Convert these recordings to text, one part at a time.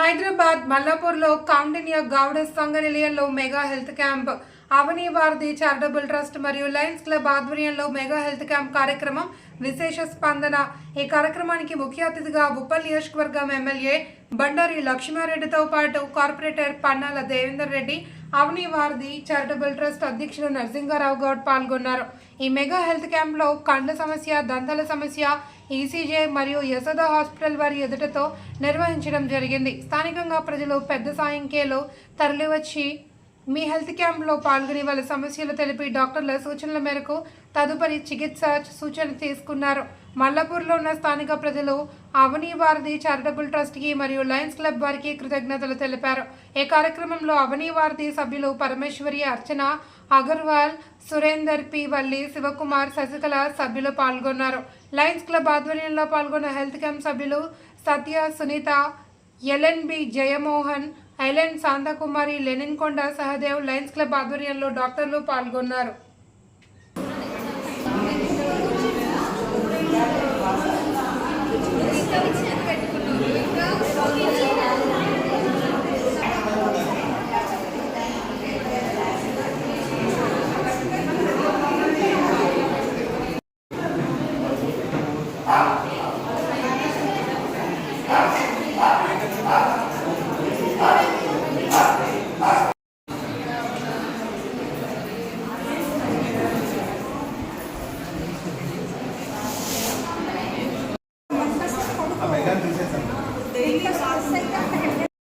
హైదరాబాద్ మల్లాపూర్లో కాండినియా గౌడ సంఘ నిలయంలో mega health camp. Avani Varadhi charitable trust మరియు లయన్స్ క్లబ్ ఆధ్వర్యంలో మెగా హెల్త్ క్యాంప్ కార్యక్రమం విశేష స్పందన. ఈ కార్యక్రమానికి ముఖ్య అతిథిగా ఉప్పల్ నియోజకవర్గం ఎమ్మెల్యే బండారి లక్ష్మారెడ్డితో పాటు corporator Pannala Devender Reddy Avani Varadhi charitable trust అధ్యక్షులు నరసింహారావు గౌడ్ పాల్గొన్నారు. ఈ మెగా హెల్త్ క్యాంప్లో కండ్ల సమస్య దంతాల సమస్య ఈసీజే మరియు యశోద హాస్పిటల్ వారి ఎదుటతో నిర్వహించడం జరిగింది. స్థానికంగా ప్రజలు పెద్ద సాయంకేలో తరలివచ్చి మీ హెల్త్ క్యాంప్లో పాల్గొని వాళ్ళ సమస్యలు తెలిపి డాక్టర్ల సూచనల మేరకు తదుపరి చికిత్స సూచన తీసుకున్నారు. మల్లాపూర్లో ఉన్న స్థానిక ప్రజలు అవని వారధి చారిటబుల్ ట్రస్ట్కి మరియు లయన్స్ క్లబ్ వారికి కృతజ్ఞతలు తెలిపారు. ఈ కార్యక్రమంలో అవని వారధి సభ్యులు పరమేశ్వరి అర్చన అగర్వాల్ సురేందర్ పి. వల్లి శివకుమార్ శశికళ సభ్యులు పాల్గొన్నారు. లయన్స్ క్లబ్ ఆధ్వర్యంలో పాల్గొన్న హెల్త్ క్యాంప్ సభ్యులు సత్య సునీత ఎల్ఎన్బి జయమోహన్ ఐలెన్ శాంతకుమారి లెనిన్కొండ సహదేవ్ లయన్స్ క్లబ్ ఆధ్వర్యంలో డాక్టర్లు పాల్గొన్నారు. 그러니까 미치는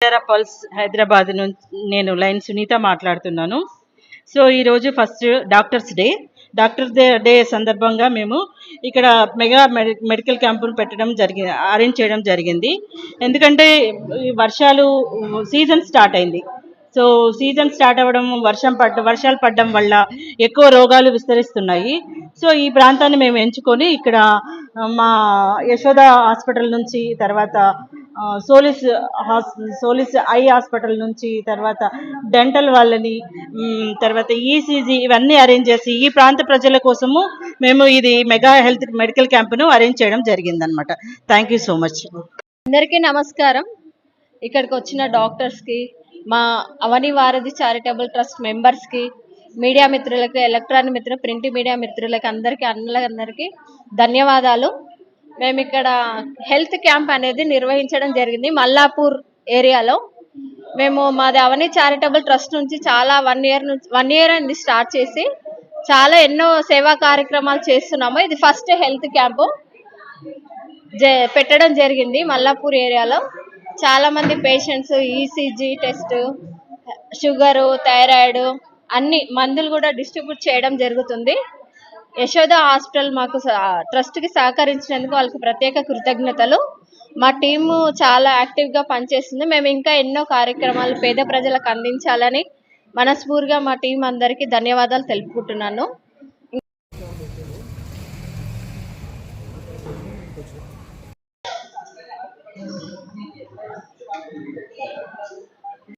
తెర పల్స్ హైదరాబాద్ నుంచి నేను లైన్ సునీత మాట్లాడుతున్నాను. సో ఈరోజు first doctors day. Doctors day day సందర్భంగా మేము ఇక్కడ మెగా మెడికల్ క్యాంపును పెట్టడం జరిగింది అరేంజ్ చేయడం జరిగింది. ఎందుకంటే వర్షాలు సీజన్ స్టార్ట్ అయింది. సో సీజన్ స్టార్ట్ అవ్వడం వర్షం పడ్డ వర్షాలు పడడం వల్ల ఎక్కువ రోగాలు విస్తరిస్తున్నాయి. సో ఈ ప్రాంతాన్ని మేము ఎంచుకొని ఇక్కడ మా యశోద హాస్పిటల్ నుంచి తర్వాత సోలిస్ హాస్ సోలిస్ ఐ హాస్పిటల్ నుంచి తర్వాత డెంటల్ వాళ్ళని తర్వాత ఈసీజీ ఇవన్నీ అరేంజ్ చేసి ఈ ప్రాంత ప్రజల కోసము మేము ఇది మెగా హెల్త్ మెడికల్ క్యాంపును అరేంజ్ చేయడం జరిగిందనమాట థ్యాంక్ యూ సో మచ్ అందరికీ నమస్కారం. ఇక్కడికి వచ్చిన డాక్టర్స్కి మా అవని వారధి చారిటబుల్ ట్రస్ట్ మెంబర్స్కి మీడియా మిత్రులకు ఎలక్ట్రానిక్ మిత్రులు ప్రింట్ మీడియా మిత్రులకు అందరికీ అన్నలందరికీ ధన్యవాదాలు. మేము ఇక్కడ హెల్త్ క్యాంప్ అనేది నిర్వహించడం జరిగింది మల్లాపూర్ ఏరియాలో. మేము మాది అవని చారిటబుల్ ట్రస్ట్ నుంచి చాలా వన్ ఇయర్ నుంచి వన్ ఇయర్ అండి స్టార్ట్ చేసి. చాలా ఎన్నో సేవా కార్యక్రమాలు చేస్తున్నాము. ఇది ఫస్ట్ హెల్త్ క్యాంపు పెట్టడం జరిగింది మల్లాపూర్ ఏరియాలో. చాలా మంది patients ECG test sugar thyroid అన్ని మందులు కూడా డిస్ట్రిబ్యూట్ చేయడం జరుగుతుంది. యశోద హాస్పిటల్ మాకు ట్రస్ట్కి సహకరించినందుకు వాళ్ళకి ప్రత్యేక కృతజ్ఞతలు. మా టీము చాలా యాక్టివ్గా పనిచేస్తుంది. మేము ఇంకా ఎన్నో కార్యక్రమాలు పేద ప్రజలకు అందించాలని మనస్ఫూర్తిగా మా టీం అందరికీ ధన్యవాదాలు తెలుపుకుంటున్నాను.